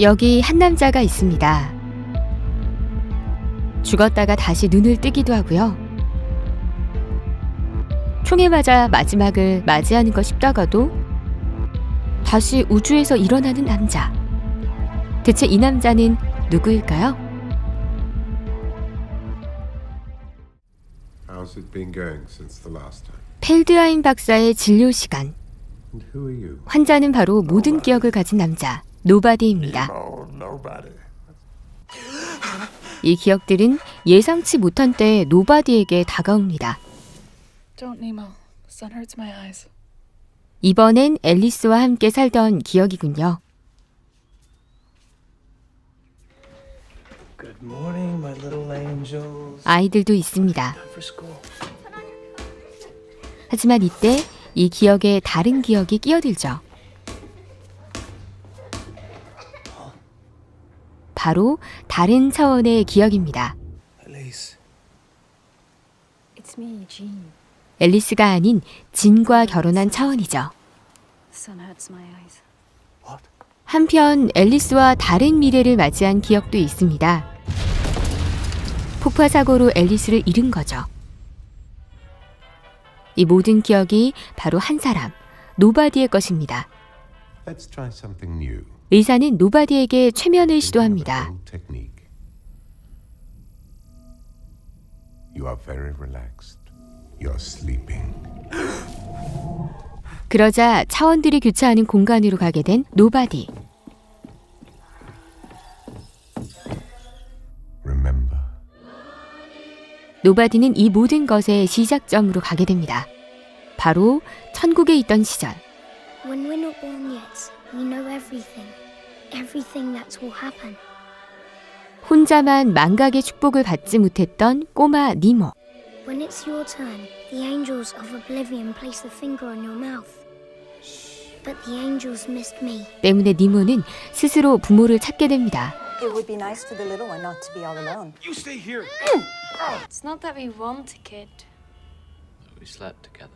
여기 한 남자가 있습니다. 죽었다가 다시 눈을 뜨기도 하고요. 총에 맞아 마지막을 맞이하는 것 싶다가도 다시 우주에서 일어나는 남자. 대체 이 남자는 누구일까요? How's it been going since the last time? 펠드하임 박사의 진료 시간. 환자는 바로 모든 기억을 가진 남자 노바디입니다. Oh, nobody. 이 기억들은 예상치 못한 때에 노바디에게 다가옵니다. Don't, Nemo. The sun hurts my eyes. 이번엔 앨리스와 함께 살던 기억이군요. Good morning, my little angels. 아이들도 있습니다. Time for school. 하지만 이때 이 기억에 다른 기억이 끼어들죠. 바로 다른 차원의 기억입니다. Elise, It's me, Jean. 앨리스가 아닌 진과 결혼한 차원이죠. The sun hurts my eyes. what? 한편 앨리스와 다른 미래를 맞이한 기억도 있습니다. 폭파 사고로 앨리스를 잃은 거죠. 이 모든 기억이 바로 한 사람, 노바디의 것입니다. Let's try something new. 의사는 노바디에게 최면을 시도합니다. Old technique. You are very relaxed. You're sleeping. 그러자 차원들이 교차하는 공간으로 가게 된 노바디. Remember. 노바디는 이 모든 것의 시작점으로 가게 됩니다. 바로 천국에 있던 시절. When we're not born yet, we know everything. Everything that will happen. 혼자만 망각의 축복을 받지 못했던 꼬마 니모. When it's your turn, the angels of oblivion place the finger on your mouth. But the angels missed me. 때문에 니모는 스스로 부모를 찾게 됩니다. It would be nice for the little one not to be all alone. It's not that we want a kid. We slept together.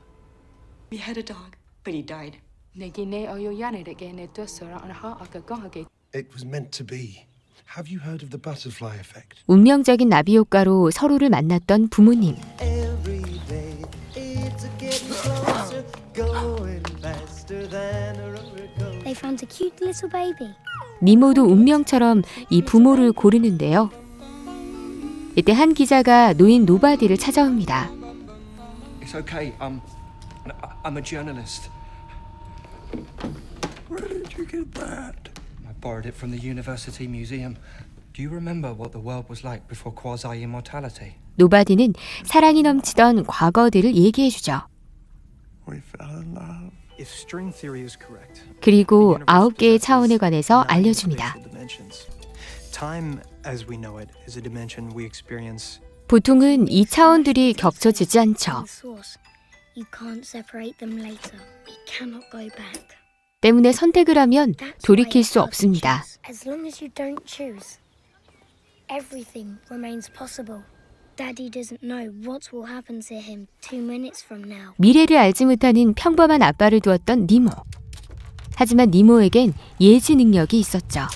We had a dog, but he died. 내기네 어요야네에게 내 뜻을 안하 아까하게 It was meant to be. Have you heard of the butterfly effect? 운명적인 나비 효과로 서로를 만났던 부모님. Every day, it's a getting closer, going faster than a roller coaster. They found a cute little baby. 니모도 운명처럼 이 부모를 고르는데요. 이때 한 기자가 노인 노바디를 찾아옵니다. It's okay. I'm I'm a journalist. Where did you get that? I borrowed it from the university museum. Do you remember what the world was like before quasi immortality? 노바디는 사랑이 넘치던 과거들을 얘기해주죠. We fell in love. If string theory is correct, 그리고 아홉 개의 차원에 관해서 알려줍니다. dimensions. Time, as we know it, is a dimension we experience. 보통은 이 차원들이 겹쳐지지 않죠. The source. You can't separate them later. We cannot go back. 때문에 선택을 하면 돌이킬 수 없습니다. 미래를 알지 못하는 평범한 아빠를 두었던 니모. 하지만 니모에겐 예지 능력이 있었죠.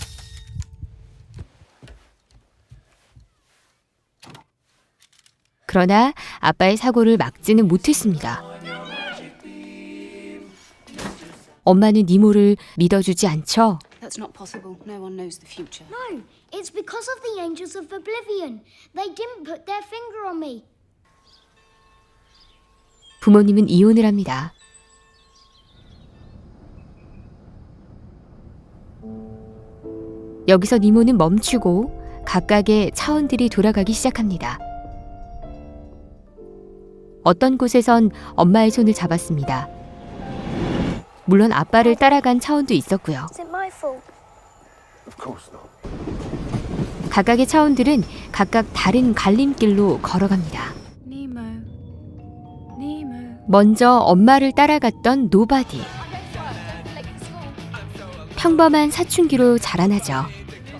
그러나 아빠의 사고를 막지는 못했습니다. 엄마는 니모를 믿어주지 않죠. That's not possible. No one knows the future. No, it's because of the angels of oblivion. They didn't put their finger on me. 부모님은 이혼을 합니다. 여기서 니모는 멈추고 각각의 차원들이 돌아가기 시작합니다. 어떤 곳에선 엄마의 손을 잡았습니다. 물론 아빠를 따라간 차원도 있었고요. Is it my fault? Of course not. 각각의 차원들은 각각 다른 갈림길로 걸어갑니다. Nemo. Nemo. 먼저 엄마를 따라갔던 노바디. 평범한 사춘기로 자라나죠.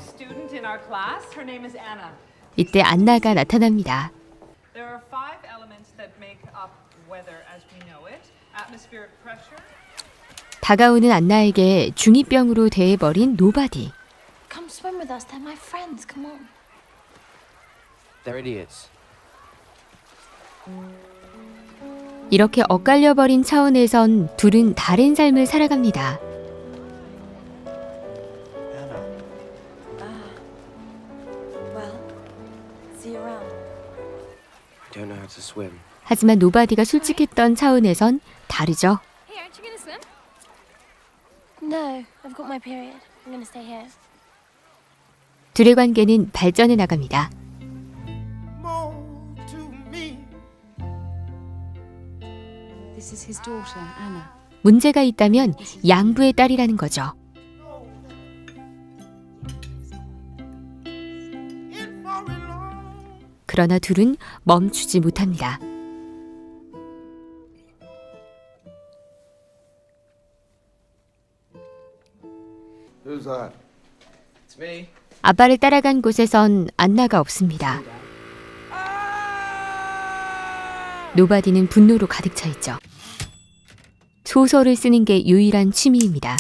Student in our class, her name is Anna. 이때 안나가 나타납니다. There are five elements that make up weather as we know it atmospheric pressure, 다가오는 안나에게 중2병으로 대해버린 노바디. Come swim with us. They're my friends. Come on. They're idiots. 이렇게 엇갈려 버린 차원에선 둘은 다른 삶을 살아갑니다. Well, see you around. I don't know how to swim. 하지만 노바디가 솔직했던 차원에선 다르죠. No, I've got my period. I'm gonna stay here. 둘의 관계는 발전해 나갑니다. More to me. This is his daughter, Anna. 문제가 있다면 양부의 딸이라는 거죠. 그러나 둘은 멈추지 못합니다. Who's that? It's me. 아빠를 따라간 곳에선 안나가 없습니다. 노바디는 분노로 가득 차 있죠. 소설을 쓰는 게 유일한 취미입니다.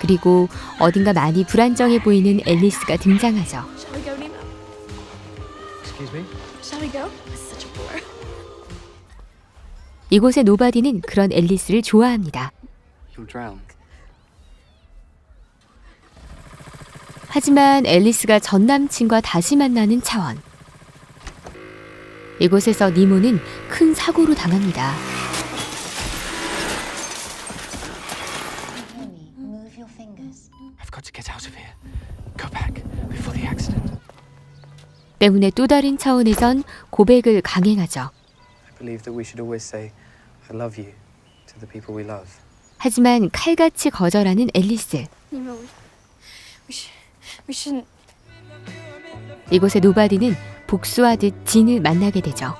그리고 어딘가 많이 불안정해 보이는 앨리스가 등장하죠. Shall we go, Nemo? Excuse me? Shall we go? It's such a bore. 이곳의 노바디는 그런 앨리스를 좋아합니다. You'll drown. 하지만 앨리스가 전 남친과 다시 만나는 차원. 이곳에서 니모는 큰 사고로 당합니다. Move your fingers. I've got to get out of here. Go back before the accident. 때문에 또 다른 차원에선 고백을 강행하죠. I believe that we should always say, I love you to the people we love. 하지만 칼같이 거절하는 앨리스. 이곳의 노바디는 복수하듯 진을 만나게 되죠.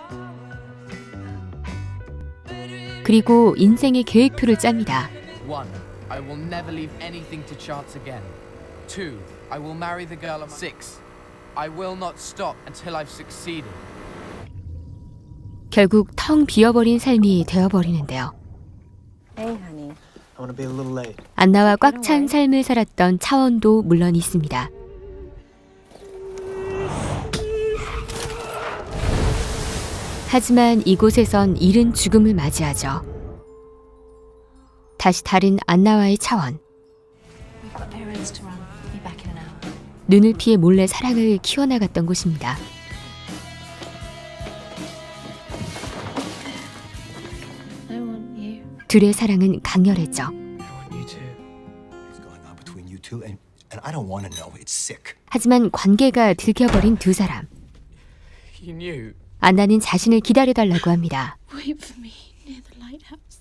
그리고 인생의 계획표를 짭니다. One, I will never leave anything to chance again. Two, I will marry the girl of six. I will not stop until I've succeeded. 결국 텅 비어버린 삶이 되어버리는데요. Hey, honey. I want to be a little late. 안나와 꽉 찬 삶을 살았던 차원도 물론 있습니다. 하지만 이곳에선 이른 죽음을 맞이하죠. 다시 다른 안나와의 차원. 눈을 피해 몰래 사랑을 키워나갔던 곳입니다. 둘의 사랑은 강렬했죠. 하지만 관계가 들켜버린 두 사람. 안나는 자신을 기다려달라고 합니다. Wait for me near the lighthouse.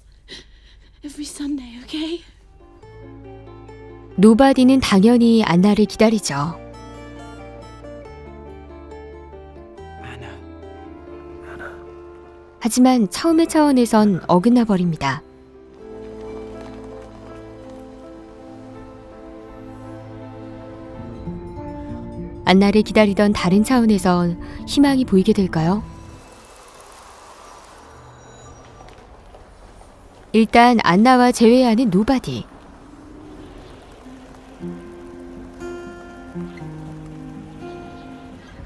Every Sunday, okay? 노바디는 당연히 안나를 기다리죠. Anna. 하지만 처음의 차원에선 어긋나 버립니다. 안나를 기다리던 다른 차원에서 희망이 보이게 될까요? 일단 안나와 제외하는 노바디.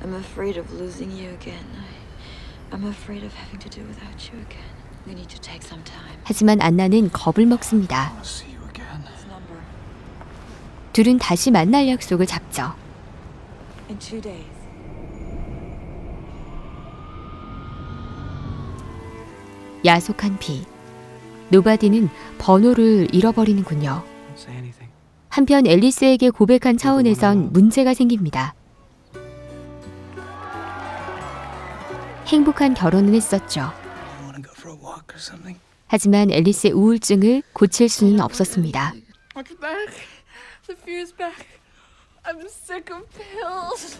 I'm afraid of losing you again. I, I'm afraid of having to do without you again. We need to take some time. 하지만 안나는 겁을 먹습니다. See you again. This number. 둘은 다시 만날 약속을 잡죠. In two days. 야속한 비. 노바디는 번호를 잃어버리는군요. Don't say anything. 한편 앨리스에게 고백한 차원에선 문제가 생깁니다. 행복한 결혼은 했었죠. You want to go for a walk or something? 하지만 앨리스의 우울증을 고칠 수는 없었습니다. Welcome back. The fear's back. I'm sick of pills.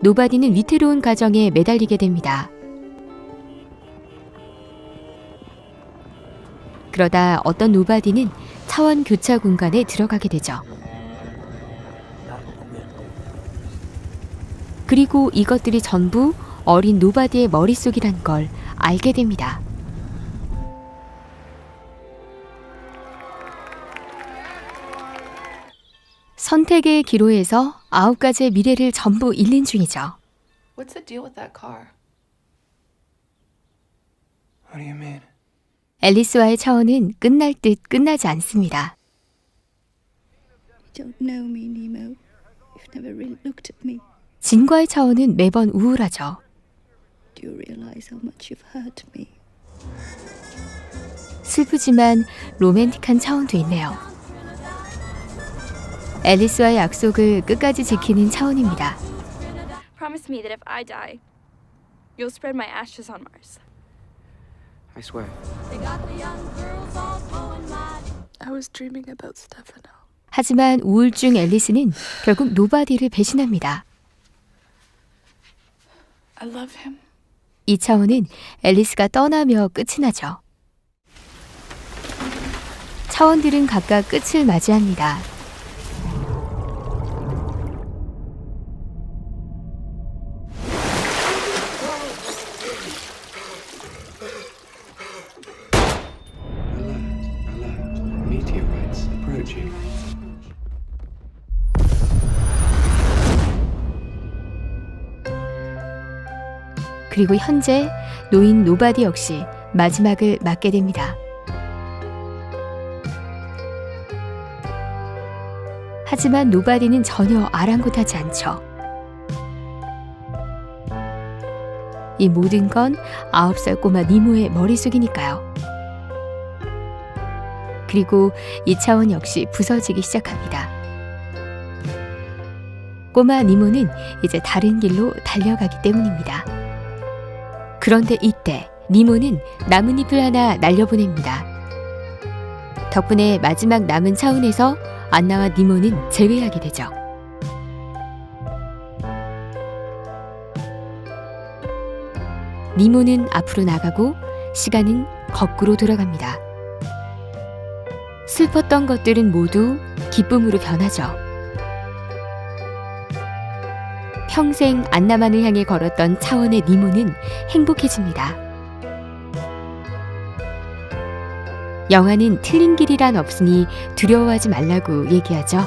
노바디는 위태로운 가정에 매달리게 됩니다. 그러다 어떤 노바디는 차원 교차 공간에 들어가게 되죠. 그리고 이것들이 전부 어린 노바디의 머릿속이란 걸 알게 됩니다. 선택의 기로에서 아홉 가지의 미래를 전부 잃는 중이죠. What's the deal with that car? What do you mean? 앨리스와의 차원은 끝날 듯 끝나지 않습니다. You don't know me, Nemo. You've never really looked at me. 진과의 차원은 매번 우울하죠. Do you realize how much you've hurt me? 슬프지만 로맨틱한 차원도 있네요. 앨리스와의 약속을 끝까지 지키는 차원입니다. Promise me that if I die, you'll spread my ashes on Mars. I swear. I was dreaming about Stefano. 하지만 우울증 앨리스는 결국 노바디를 배신합니다. I love him. 이 차원은 앨리스가 떠나며 끝이 나죠. 차원들은 각각 끝을 맞이합니다. Approaching. 그리고 현재 노인 노바디 역시 마지막을 맞게 됩니다. 하지만 노바디는 전혀 아랑곳하지 않죠. 이 모든 건 아홉 살 꼬마 니모의 머릿속이니까요. 그리고 이 차원 역시 부서지기 시작합니다. 꼬마 니모는 이제 다른 길로 달려가기 때문입니다. 그런데 이때 니모는 나뭇잎을 하나 날려보냅니다. 덕분에 마지막 남은 차원에서 안나와 니모는 제외하게 되죠. 니모는 앞으로 나가고 시간은 거꾸로 돌아갑니다. 슬펐던 것들은 모두 기쁨으로 변하죠. 평생 안나만을 향해 걸었던 차원의 니모는 행복해집니다. 영화는 틀린 길이란 없으니 두려워하지 말라고 얘기하죠.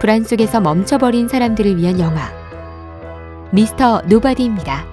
불안 속에서 멈춰버린 사람들을 위한 영화. 미스터 노바디입니다.